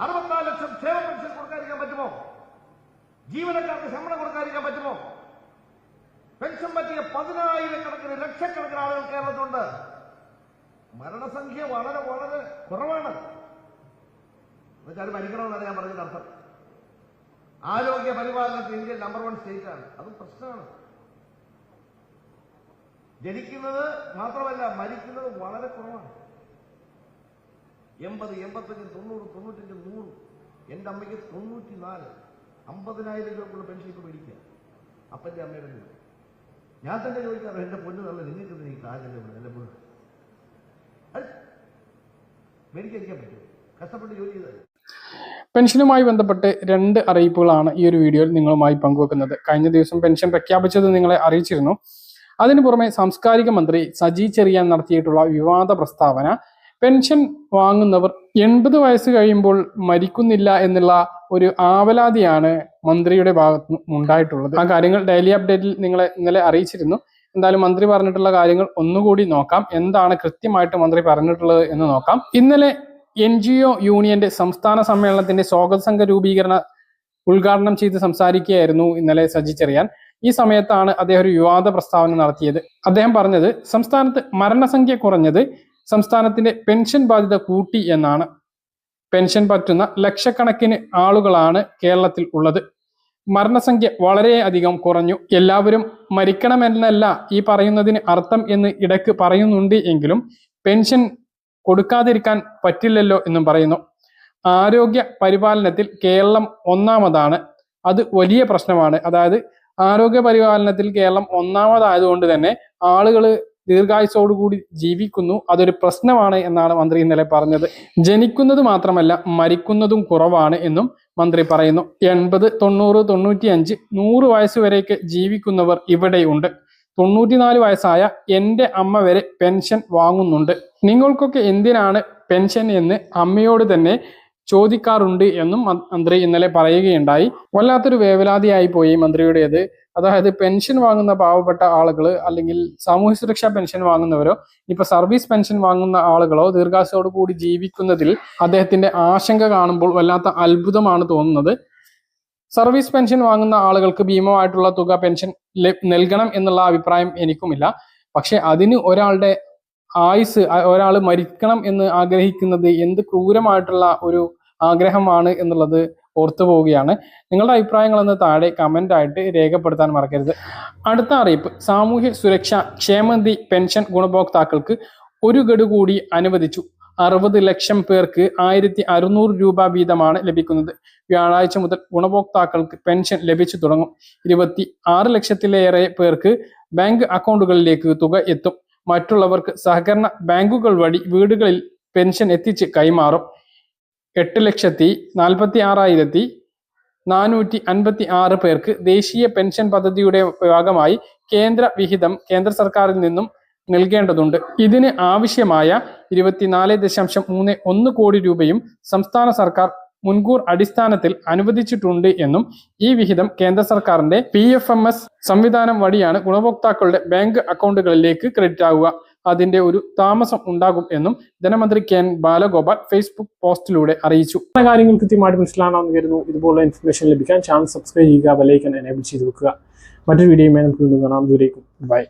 അറുപത്തിനാല് ലക്ഷം ക്ഷേമ പെൻഷൻ കൊടുക്കാതിരിക്കാൻ പറ്റുമോ? ജീവനക്കാർക്ക് ശമ്പളം കൊടുക്കാതിരിക്കാൻ പറ്റുമോ? പെൻഷൻ പറ്റിയ പതിനായിരക്കണക്കിന് ലക്ഷക്കണക്കിന് ആളുകൾ കേരളത്തിലുണ്ട്. മരണസംഖ്യ വളരെ വളരെ കുറവാണ്. എന്നുവെച്ചാൽ മരിക്കണമെന്നാണ് ഞാൻ പറഞ്ഞതിന്റെ അർത്ഥം. ആരോഗ്യ പരിപാലനത്തിൽ ഇന്ത്യ നമ്പർ വൺ സ്റ്റേറ്റ് ആണ്. അതും പ്രശ്നമാണ്. ജനിക്കുന്നത് മാത്രമല്ല മരിക്കുന്നത് വളരെ കുറവാണ്. എൺപത് എൺപത്തഞ്ച് തൊണ്ണൂറ് തൊണ്ണൂറ്റഞ്ച് നൂറ്. എന്റെ അമ്മയ്ക്ക് തൊണ്ണൂറ്റി നാല് അമ്പതിനായിരം രൂപക്കുള്ള പെൻഷൻ ഇപ്പൊ മേടിക്കുക അപ്പന്റെ അമ്മയുടെ ഞാൻ തന്നെ ചോദിക്കാറ് എന്റെ പൊന്നു നല്ല നിങ്ങൾക്ക് എനിക്ക് കാര്യം എന്റെ പൊന്നു മേടിക്കാൻ പറ്റുമോ? കഷ്ടപ്പെട്ട് ജോലി ചെയ്താൽ പെൻഷനുമായി ബന്ധപ്പെട്ട് രണ്ട് അറിയിപ്പുകളാണ് ഈ ഒരു വീഡിയോയിൽ നിങ്ങളുമായി പങ്കുവെക്കുന്നത്. കഴിഞ്ഞ ദിവസം പെൻഷൻ പ്രഖ്യാപിച്ചത് നിങ്ങളെ അറിയിച്ചിരുന്നു. അതിനു പുറമെ സാംസ്കാരിക മന്ത്രി സജി ചെറിയാൻ നടത്തിയിട്ടുള്ള വിവാദ പ്രസ്താവന പെൻഷൻ വാങ്ങുന്നവർ എൺപത് വയസ്സ് കഴിയുമ്പോൾ മരിക്കുന്നില്ല എന്നുള്ള ഒരു ആവലാതിയാണ് മന്ത്രിയുടെ ഭാഗത്ത് ഉണ്ടായിട്ടുള്ളത്. ആ കാര്യങ്ങൾ ഡെയിലി അപ്ഡേറ്റിൽ നിങ്ങളെ ഇന്നലെ അറിയിച്ചിരുന്നു. എന്തായാലും മന്ത്രി പറഞ്ഞിട്ടുള്ള കാര്യങ്ങൾ ഒന്നുകൂടി നോക്കാം. എന്താണ് കൃത്യമായിട്ട് മന്ത്രി പറഞ്ഞിട്ടുള്ളത് എന്ന് നോക്കാം. ഇന്നലെ എൻ ജി ഒ യൂണിയന്റെ സംസ്ഥാന സമ്മേളനത്തിന്റെ സ്വാഗത സംഘ രൂപീകരണ ഉദ്ഘാടനം ചെയ്ത് സംസാരിക്കുകയായിരുന്നു ഇന്നലെ സജി ചെറിയാൻ. ഈ സമയത്താണ് അദ്ദേഹം ഒരു വിവാദ പ്രസ്താവന നടത്തിയത്. അദ്ദേഹം പറഞ്ഞത് സംസ്ഥാനത്ത് മരണസംഖ്യ കുറഞ്ഞത് സംസ്ഥാനത്തിന്റെ പെൻഷൻ ബാധ്യത കൂട്ടി എന്നാണ്. പെൻഷൻ പറ്റുന്ന ലക്ഷക്കണക്കിന് ആളുകളാണ് കേരളത്തിൽ ഉള്ളത്. മരണസംഖ്യ വളരെയധികം കുറഞ്ഞു. എല്ലാവരും മരിക്കണമെന്നല്ല ഈ പറയുന്നതിന് അർത്ഥം എന്ന് ഇടയ്ക്ക് പറയുന്നുണ്ട് എങ്കിലും പെൻഷൻ കൊടുക്കാതിരിക്കാൻ പറ്റില്ലല്ലോ എന്നും പറയുന്നു. ആരോഗ്യ പരിപാലനത്തിൽ കേരളം ഒന്നാമതാണ്. അത് വലിയ പ്രശ്നമാണ്. അതായത് ആരോഗ്യ പരിപാലനത്തിൽ കേരളം ഒന്നാമതായതുകൊണ്ട് തന്നെ ആളുകൾ ദീർഘായുസോടുകൂടി ജീവിക്കുന്നു. അതൊരു പ്രശ്നമാണ് എന്നാണ് മന്ത്രി ഇന്നലെ പറഞ്ഞത്. ജനിക്കുന്നത് മാത്രമല്ല മരിക്കുന്നതും കുറവാണ് എന്നും മന്ത്രി പറയുന്നു. എൺപത് തൊണ്ണൂറ് തൊണ്ണൂറ്റി അഞ്ച് നൂറ് വയസ്സ് വരെയൊക്കെ ജീവിക്കുന്നവർ ഇവിടെയുണ്ട്. തൊണ്ണൂറ്റിനാല് വയസ്സായ എന്റെ അമ്മ വരെ പെൻഷൻ വാങ്ങുന്നുണ്ട്. നിങ്ങൾക്കൊക്കെ എന്തിനാണ് പെൻഷൻ എന്ന് അമ്മയോട് തന്നെ ചോദിക്കാറുണ്ട് എന്നും മന്ത്രി ഇന്നലെ പറയുകയുണ്ടായി. വല്ലാത്തൊരു വേവലാതിയായി പോയി മന്ത്രിയുടേത്. അതായത് പെൻഷൻ വാങ്ങുന്ന പാവപ്പെട്ട ആളുകൾ അല്ലെങ്കിൽ സാമൂഹ്യ സുരക്ഷാ പെൻഷൻ വാങ്ങുന്നവരോ ഇപ്പൊ സർവീസ് പെൻഷൻ വാങ്ങുന്ന ആളുകളോ ദീർഘാശയോട് കൂടി ജീവിക്കുന്നതിൽ അദ്ദേഹത്തിന്റെ ആശങ്ക കാണുമ്പോൾ വല്ലാത്ത അത്ഭുതമാണ് തോന്നുന്നത്. സർവീസ് പെൻഷൻ വാങ്ങുന്ന ആളുകൾക്ക് ഭീമമായിട്ടുള്ള തുക പെൻഷൻ നൽകണം എന്നുള്ള അഭിപ്രായം എനിക്കുമില്ല. പക്ഷെ അതിന് ഒരാളുടെ ആയുസ് ഒരാൾ മരിക്കണം എന്ന് ആഗ്രഹിക്കുന്നത് എന്ത് ക്രൂരമായിട്ടുള്ള ഒരു ആഗ്രഹമാണ് എന്നുള്ളത് ഓർത്തു പോവുകയാണ്. നിങ്ങളുടെ അഭിപ്രായങ്ങളൊന്ന് താഴെ കമന്റ് ആയിട്ട് രേഖപ്പെടുത്താൻ മറക്കരുത്. അടുത്ത അറിയിപ്പ്. സാമൂഹ്യ സുരക്ഷ ക്ഷേമനിധി പെൻഷൻ ഗുണഭോക്താക്കൾക്ക് ഒരു ഗഡു കൂടി അനുവദിച്ചു. അറുപത് ലക്ഷം പേർക്ക് ആയിരത്തി അറുന്നൂറ് രൂപ വീതമാണ് ലഭിക്കുന്നത്. വ്യാഴാഴ്ച മുതൽ ഗുണഭോക്താക്കൾക്ക് പെൻഷൻ ലഭിച്ചു തുടങ്ങും. ഇരുപത്തി ആറ് ലക്ഷത്തിലേറെ പേർക്ക് ബാങ്ക് അക്കൗണ്ടുകളിലേക്ക് തുക എത്തും. മറ്റുള്ളവർക്ക് സഹകരണ ബാങ്കുകൾ വഴി വീടുകളിൽ പെൻഷൻ എത്തിച്ച് കൈമാറും. എട്ട് ലക്ഷത്തി നാൽപ്പത്തി ആറായിരത്തി നാനൂറ്റി അൻപത്തി ആറ് പേർക്ക് ദേശീയ പെൻഷൻ പദ്ധതിയുടെ ഭാഗമായി കേന്ദ്ര വിഹിതം കേന്ദ്ര സർക്കാരിൽ നിന്നും നൽകേണ്ടതുണ്ട്. ഇതിന് ആവശ്യമായ ഇരുപത്തിനാല് ദശാംശം മൂന്ന് ഒന്ന് കോടി രൂപയും സംസ്ഥാന സർക്കാർ മുൻകൂർ അടിസ്ഥാനത്തിൽ അനുവദിച്ചിട്ടുണ്ട് എന്നും ഈ വിഹിതം കേന്ദ്ര സർക്കാരിന്റെ പി സംവിധാനം വഴിയാണ് ഗുണഭോക്താക്കളുടെ ബാങ്ക് അക്കൗണ്ടുകളിലേക്ക് ക്രെഡിറ്റ് ആവുക. അതിന്റെ ഒരു താമസം ഉണ്ടാകും എന്നും ധനമന്ത്രി കെ എൻ ബാലഗോപാൽ ഫേസ്ബുക്ക് പോസ്റ്റിലൂടെ അറിയിച്ചു. പല കാര്യങ്ങൾ കൃത്യമായിട്ട് മനസ്സിലാണെന്ന് കരുതുന്നു. ഇതുപോലുള്ള ഇൻഫർമേഷൻ ലഭിക്കാൻ ചാനൽ സബ്സ്ക്രൈബ് ചെയ്യുക ബെലൈക്കൻ എനേബിൾ ചെയ്ത് വെക്കുക. മറ്റൊരു വീഡിയോയുമായി നമുക്ക് വീണ്ടും കാണാം. ദൂരേക്കും ബൈ